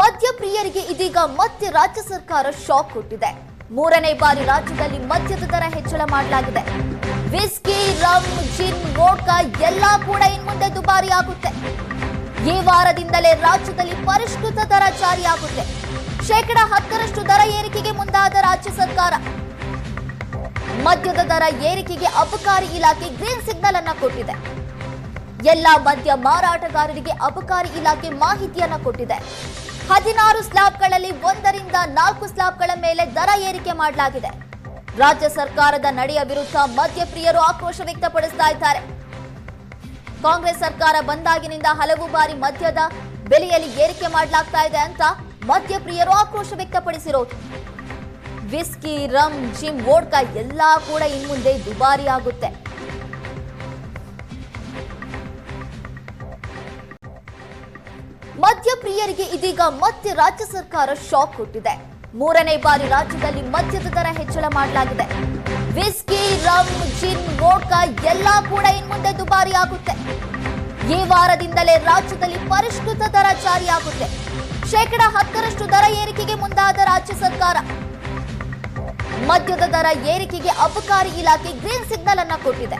ಮದ್ಯಪ್ರಿಯರಿಗೆ ಇದೀಗ ಮತ್ತೆ ರಾಜ್ಯ ಸರ್ಕಾರ ಶಾಕ್ ಕೊಟ್ಟಿದೆ ಮೂರನೇ ಬಾರಿ ರಾಜ್ಯದಲ್ಲಿ ಮದ್ಯದ ದರ ಹೆಚ್ಚಳ ಮಾಡಲಾಗಿದೆ. ವಿಸ್ಕಿ ರಮ್ ಜಿನ್ ವೋಡ್ಕಾ ಎಲ್ಲಾ ಕೂಡ ಇನ್ಮುಂದೆ ದುಬಾರಿ ಆಗುತ್ತೆ. ಈ ವಾರದಿಂದಲೇ ರಾಜ್ಯದಲ್ಲಿ ಪರಿಷ್ಕೃತ ದರ ಜಾರಿಯಾಗುತ್ತೆ ಶೇಕಡ ಹತ್ತರಷ್ಟು ದರ ಏರಿಕೆಗೆ ಮುಂದಾದ ರಾಜ್ಯ ಸರ್ಕಾರ. ಮದ್ಯದ ದರ ಏರಿಕೆಗೆ ಅಬಕಾರಿ ಇಲಾಖೆ ಗ್ರೀನ್ ಸಿಗ್ನಲ್ ಅನ್ನ ಕೊಟ್ಟಿದೆ. ಎಲ್ಲ ಮದ್ಯ ಮಾರಾಟಗಾರರಿಗೆ ಅಬಕಾರಿ ಇಲಾಖೆ ಮಾಹಿತಿಯನ್ನ ಕೊಟ್ಟಿದೆ. ಹದಿನಾರು ಸ್ಲಾಬ್ಗಳಲ್ಲಿ ಒಂದರಿಂದ ನಾಲ್ಕು ಸ್ಲಾಬ್ಗಳ ಮೇಲೆ ದರ ಏರಿಕೆ ಮಾಡಲಾಗಿದೆ. ರಾಜ್ಯ ಸರ್ಕಾರದ ನಡೆಯ ವಿರುದ್ಧ ಮದ್ಯಪ್ರಿಯರು ಆಕ್ರೋಶ ವ್ಯಕ್ತಪಡಿಸ್ತಾ ಇದ್ದಾರೆ. ಕಾಂಗ್ರೆಸ್ ಸರ್ಕಾರ ಬಂದಾಗಿನಿಂದ ಹಲವು ಬಾರಿ ಮದ್ಯದ ಬೆಲೆಯಲ್ಲಿ ಏರಿಕೆ ಮಾಡಲಾಗ್ತಾ ಇದೆ ಅಂತ ಮದ್ಯಪ್ರಿಯರು ಆಕ್ರೋಶ ವ್ಯಕ್ತಪಡಿಸಿರೋದು. ವಿಸ್ಕಿ ರಮ್ ಜಿಮ್, ವೋಡ್ಕಾ ಎಲ್ಲಾ ಕೂಡ ಇನ್ಮುಂದೆ ದುಬಾರಿ ಆಗುತ್ತೆ. ಮದ್ಯಪ್ರಿಯರಿಗೆ ಇದೀಗ ಮತ್ತೆ ರಾಜ್ಯ ಸರ್ಕಾರ ಶಾಕ್ ಕೊಟ್ಟಿದೆ. ಮೂರನೇ ಬಾರಿ ರಾಜ್ಯದಲ್ಲಿ ಮದ್ಯದ ದರ ಹೆಚ್ಚಳ ಮಾಡಲಾಗಿದೆ. ವಿಸ್ಕಿ ರಮ್ ಜಿನ್ ವೋಡ್ಕಾ ಎಲ್ಲ ಕೂಡ ಇನ್ಮುಂದೆ ದುಬಾರಿ ಆಗುತ್ತೆ. ಈ ವಾರದಿಂದಲೇ ರಾಜ್ಯದಲ್ಲಿ ಪರಿಷ್ಕೃತ ದರ ಜಾರಿಯಾಗುತ್ತೆ ಶೇಕಡ ಹತ್ತರಷ್ಟು ದರ ಏರಿಕೆಗೆ ಮುಂದಾದ ರಾಜ್ಯ ಸರ್ಕಾರ. ಮದ್ಯದ ದರ ಏರಿಕೆಗೆ ಅಬಕಾರಿ ಇಲಾಖೆ ಗ್ರೀನ್ ಸಿಗ್ನಲ್ ಅನ್ನ ಕೊಟ್ಟಿದೆ.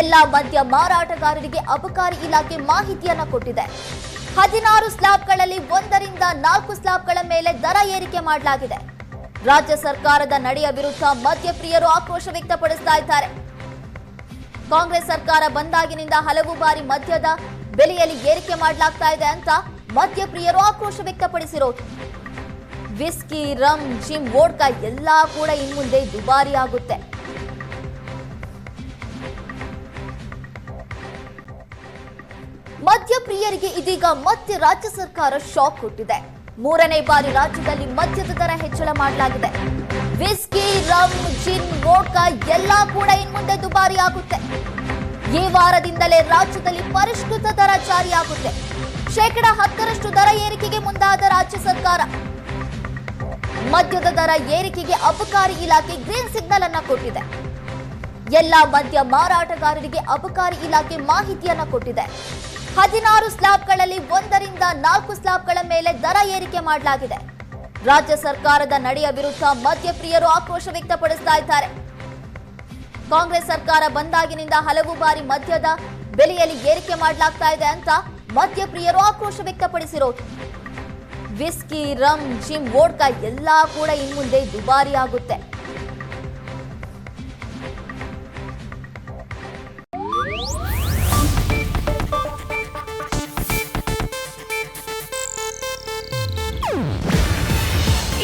ಎಲ್ಲ ಮದ್ಯ ಮಾರಾಟಗಾರರಿಗೆ ಅಬಕಾರಿ ಇಲಾಖೆ ಮಾಹಿತಿಯನ್ನ ಕೊಟ್ಟಿದೆ. ಹದಿನಾರು ಸ್ಲಾಬ್ಗಳಲ್ಲಿ ಒಂದರಿಂದ ನಾಲ್ಕು ಸ್ಲಾಬ್ಗಳ ಮೇಲೆ ದರ ಏರಿಕೆ ಮಾಡಲಾಗಿದೆ. ರಾಜ್ಯ ಸರ್ಕಾರದ ನಡೆಯ ವಿರುದ್ಧ ಮದ್ಯಪ್ರಿಯರು ಆಕ್ರೋಶ ವ್ಯಕ್ತಪಡಿಸ್ತಾ ಇದ್ದಾರೆ. ಕಾಂಗ್ರೆಸ್ ಸರ್ಕಾರ ಬಂದಾಗಿನಿಂದ ಹಲವು ಬಾರಿ ಮದ್ಯದ ಬೆಲೆಯಲ್ಲಿ ಏರಿಕೆ ಮಾಡಲಾಗ್ತಾ ಇದೆ ಅಂತ ಮದ್ಯಪ್ರಿಯರು ಆಕ್ರೋಶ ವ್ಯಕ್ತಪಡಿಸಿರೋದು. ವಿಸ್ಕಿ ರಮ್ ಜಿಮ್, ವೋಡ್ಕಾ ಎಲ್ಲಾ ಕೂಡ ಇನ್ಮುಂದೆ ದುಬಾರಿ ಆಗುತ್ತೆ. ಮದ್ಯಪ್ರಿಯರಿಗೆ ಇದೀಗ ಮತ್ತೆ ರಾಜ್ಯ ಸರ್ಕಾರ ಶಾಕ್ ಕೊಟ್ಟಿದೆ. ಮೂರನೇ ಬಾರಿ ರಾಜ್ಯದಲ್ಲಿ ಮದ್ಯದ ದರ ಹೆಚ್ಚಳ ಮಾಡಲಾಗಿದೆ. ವಿಸ್ಕಿ ರಮ್ ಜಿನ್ ವೋಡ್ಕಾ ಎಲ್ಲ ಕೂಡ ಇನ್ಮುಂದೆ ದುಬಾರಿ ಆಗುತ್ತೆ. ಈ ವಾರದಿಂದಲೇ ರಾಜ್ಯದಲ್ಲಿ ಪರಿಷ್ಕೃತ ದರ ಜಾರಿಯಾಗುತ್ತೆ ಶೇಕಡ ಹತ್ತರಷ್ಟು ದರ ಏರಿಕೆಗೆ ಮುಂದಾದ ರಾಜ್ಯ ಸರ್ಕಾರ. ಮದ್ಯದ ದರ ಏರಿಕೆಗೆ ಅಬಕಾರಿ ಇಲಾಖೆ ಗ್ರೀನ್ ಸಿಗ್ನಲ್ ಅನ್ನ ಕೊಟ್ಟಿದೆ. ಎಲ್ಲ ಮದ್ಯ ಮಾರಾಟಗಾರರಿಗೆ ಅಬಕಾರಿ ಇಲಾಖೆ ಮಾಹಿತಿಯನ್ನ ಕೊಟ್ಟಿದೆ. ಹದಿನಾರು ಸ್ಲಾಬ್ಗಳಲ್ಲಿ ಒಂದರಿಂದ ನಾಲ್ಕು ಸ್ಲಾಬ್ಗಳ ಮೇಲೆ ದರ ಏರಿಕೆ ಮಾಡಲಾಗಿದೆ. ರಾಜ್ಯ ಸರ್ಕಾರದ ನಡೆಯ ವಿರುದ್ಧ ಮದ್ಯಪ್ರಿಯರು ಆಕ್ರೋಶ ವ್ಯಕ್ತಪಡಿಸ್ತಾ ಇದ್ದಾರೆ. ಕಾಂಗ್ರೆಸ್ ಸರ್ಕಾರ ಬಂದಾಗಿನಿಂದ ಹಲವು ಬಾರಿ ಮದ್ಯದ ಬೆಲೆಯಲ್ಲಿ ಏರಿಕೆ ಮಾಡಲಾಗ್ತಾ ಇದೆ ಅಂತ ಮದ್ಯಪ್ರಿಯರು ಆಕ್ರೋಶ ವ್ಯಕ್ತಪಡಿಸಿರೋದು. ವಿಸ್ಕಿ ರಮ್ ಜಿಮ್, ವೋಡ್ಕಾ ಎಲ್ಲಾ ಕೂಡ ಇನ್ಮುಂದೆ ದುಬಾರಿ ಆಗುತ್ತೆ.